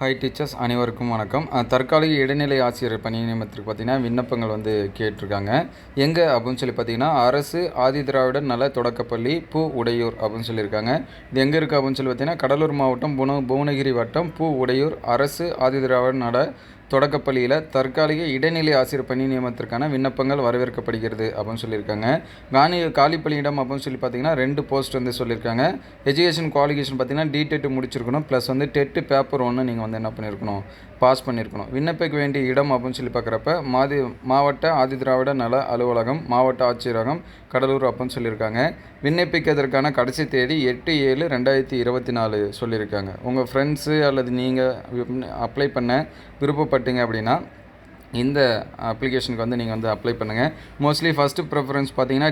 Hi teachers அனைவருக்கும் வணக்கம். தற்காலிக இடைநிலை ஆசிரியர் பணி நியமனத்திற்கு பார்த்திங்கன்னா விண்ணப்பங்கள் வந்து கேட்டிருக்காங்க. எங்கே அப்படின்னு சொல்லி பார்த்தீங்கன்னா அரசு ஆதி திராவிடர் நல தொடக்கப்பள்ளி பூ உடையூர் அப்படின்னு சொல்லியிருக்காங்க. இது எங்கே இருக்குது அப்படின்னு சொல்லி பார்த்தீங்கன்னா கடலூர் மாவட்டம் புன புவனகிரி வட்டம் பூ உடையூர் அரசு ஆதி திராவிடர் நல தொடக்கப்பள்ளியில் தற்காலிக இடைநிலை ஆசிரியர் பணி நியமனத்திற்கான விண்ணப்பங்கள் வரவேற்கப்படுகிறது அப்படின்னு சொல்லியிருக்காங்க. காணி காலி பணியிடம் அப்படின்னு சொல்லி பார்த்தீங்கன்னா ரெண்டு போஸ்ட் வந்து சொல்லியிருக்காங்க. எஜுகேஷன் குவாலிஃபிகேஷன் பார்த்தீங்கன்னா டிடெட் முடிச்சிருக்கணும். ப்ளஸ் வந்து டெட்டு பேப்பர் ஒன்று நீங்கள் வந்து என்ன பண்ணியிருக்கணும் பாஸ் பண்ணியிருக்கணும். விண்ணப்பிக்க வேண்டிய இடம் அப்படின்னு சொல்லி பார்க்குறப்ப மாதி மாவட்ட ஆதி திராவிட நல அலுவலகம் மாவட்ட ஆட்சியரகம் கடலூர் அப்படின்னு சொல்லியிருக்காங்க. விண்ணப்பிக்கிறதுக்கான கடைசி தேதி எட்டு ஏழு ரெண்டாயிரத்தி இருபத்தி நாலு சொல்லியிருக்காங்க. உங்கள் ஃப்ரெண்ட்ஸு அல்லது நீங்கள் அப்ளை பண்ண விருப்பப்பட்டீங்க அப்படின்னா இந்த அப்ளிகேஷனுக்கு வந்து நீங்கள் வந்து அப்ளை பண்ணுங்கள் மோஸ்ட்லி ஃபஸ்ட்டு ப்ரிஃபரன்ஸ் பார்த்தீங்கன்னா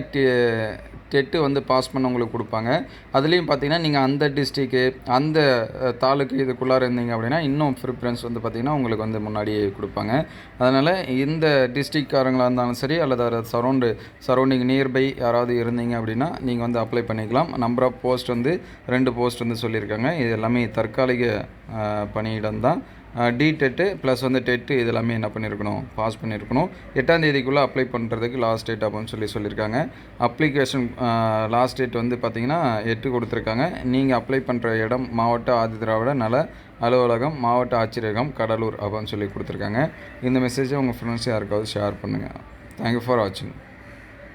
டெட்டு வந்து பாஸ் பண்ண உங்களுக்கு கொடுப்பாங்க. அதுலேயும் பார்த்தீங்கன்னா நீங்கள் அந்த டிஸ்ட்ரிக்கு அந்த தாலுக்கு இதுக்குள்ளார இருந்தீங்க அப்படின்னா இன்னும் ப்ரிஃபரன்ஸ் வந்து பார்த்திங்கன்னா உங்களுக்கு வந்து முன்னாடியே கொடுப்பாங்க. அதனால் இந்த டிஸ்ட்ரிக்ட்காரங்களாக இருந்தாலும் சரி அல்லது சரௌண்டு சரௌண்டிங் நியர்பை யாராவது இருந்தீங்க அப்படின்னா நீங்கள் வந்து அப்ளை பண்ணிக்கலாம். நம்பர் ஆஃப் போஸ்ட் வந்து ரெண்டு போஸ்ட் வந்து சொல்லியிருக்காங்க. இது எல்லாமே தற்காலிக பணியிடம் தான் டி டெட்டு ப்ளஸ் வந்து டெட்டு இது எல்லாமே என்ன பண்ணியிருக்கணும் பாஸ் பண்ணியிருக்கணும் எட்டாம் தேதிக்குள்ளே அப்ளை பண்ணுறதுக்கு லாஸ்ட் டேட் அப்படின்னு சொல்லி சொல்லியிருக்காங்க அப்ளிகேஷன் லாஸ்ட் டேட் வந்து பார்த்தீங்கன்னா எட்டு கொடுத்துருக்காங்க. நீங்கள் அப்ளை பண்ணுற இடம் மாவட்ட ஆதி திராவிட நல அலுவலகம் மாவட்ட ஆட்சியரகம் கடலூர் அப்படின்னு சொல்லி கொடுத்துருக்காங்க. இந்த மெசேஜை உங்கள் ஃப்ரெண்ட்ஸ் யாருக்காவது ஷேர் பண்ணுங்கள் தேங்க்யூ ஃபார் வாட்சிங்